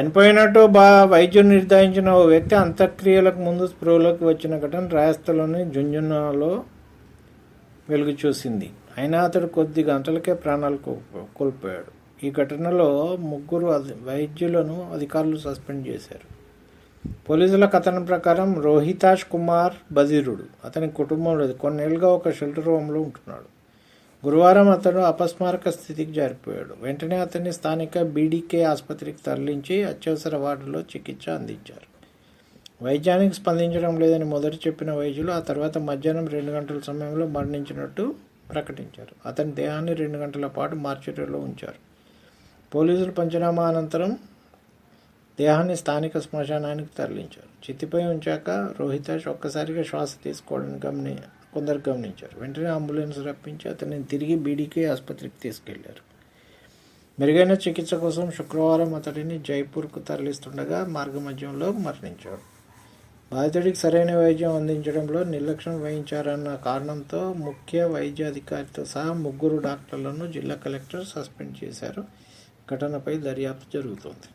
చనిపోయినట్టు బా వైద్యుడు నిర్ధారించిన ఓ వ్యక్తి అంత్యక్రియలకు ముందు స్పృహలోకి వచ్చిన ఘటన రాయస్థలోని జుంజునాలో వెలుగు చూసింది. అయినా అతడు కొద్ది గంటలకే ప్రాణాలు కోల్పోయాడు. ఈ ఘటనలో ముగ్గురు అధి- వైద్యులను అధికారులు సస్పెండ్ చేశారు. పోలీసుల కథనం ప్రకారం రోహితాష్ కుమార్ బదిరుడు అతని కుటుంబంలో కొన్నేళ్ళుగా ఒక షెల్టర్ హోమ్లో ఉంటున్నాడు. గురువారం అతను అపస్మారక స్థితికి జారిపోయాడు. వెంటనే అతన్ని స్థానిక బీడీకే ఆసుపత్రికి తరలించి అత్యవసర వార్డులో చికిత్స అందించారు. వైద్యానికి స్పందించడం లేదని మొదట చెప్పిన వైద్యులు ఆ తర్వాత మధ్యాహ్నం రెండు గంటల సమయంలో మరణించినట్టు ప్రకటించారు. అతని దేహాన్ని రెండు గంటల పాటు మార్చురీలో ఉంచారు. పోలీసులు పంచనామా అనంతరం దేహాన్ని స్థానిక శ్మశానానికి తరలించారు. చితిపై ఉంచాక రోహితాష్ ఒక్కసారిగా శ్వాస తీసుకోవడానికి గమని కొందరు గమనించారు. వెంటనే అంబులెన్స్ రప్పించి అతన్ని తిరిగి బీడీకే ఆసుపత్రికి తీసుకెళ్ళారు. మెరుగైన చికిత్స కోసం శుక్రవారం అతడిని జైపూర్కు తరలిస్తుండగా మార్గమధ్యంలో మరణించాడు బాధితుడికి సరైన వైద్యం అందించడంలో నిర్లక్ష్యం వహించారన్న కారణంతో ముఖ్య వైద్య అధికారితో సహా ముగ్గురు డాక్టర్లను జిల్లా కలెక్టర్ సస్పెండ్ చేశారు. ఘటనపై దర్యాప్తు జరుగుతోంది.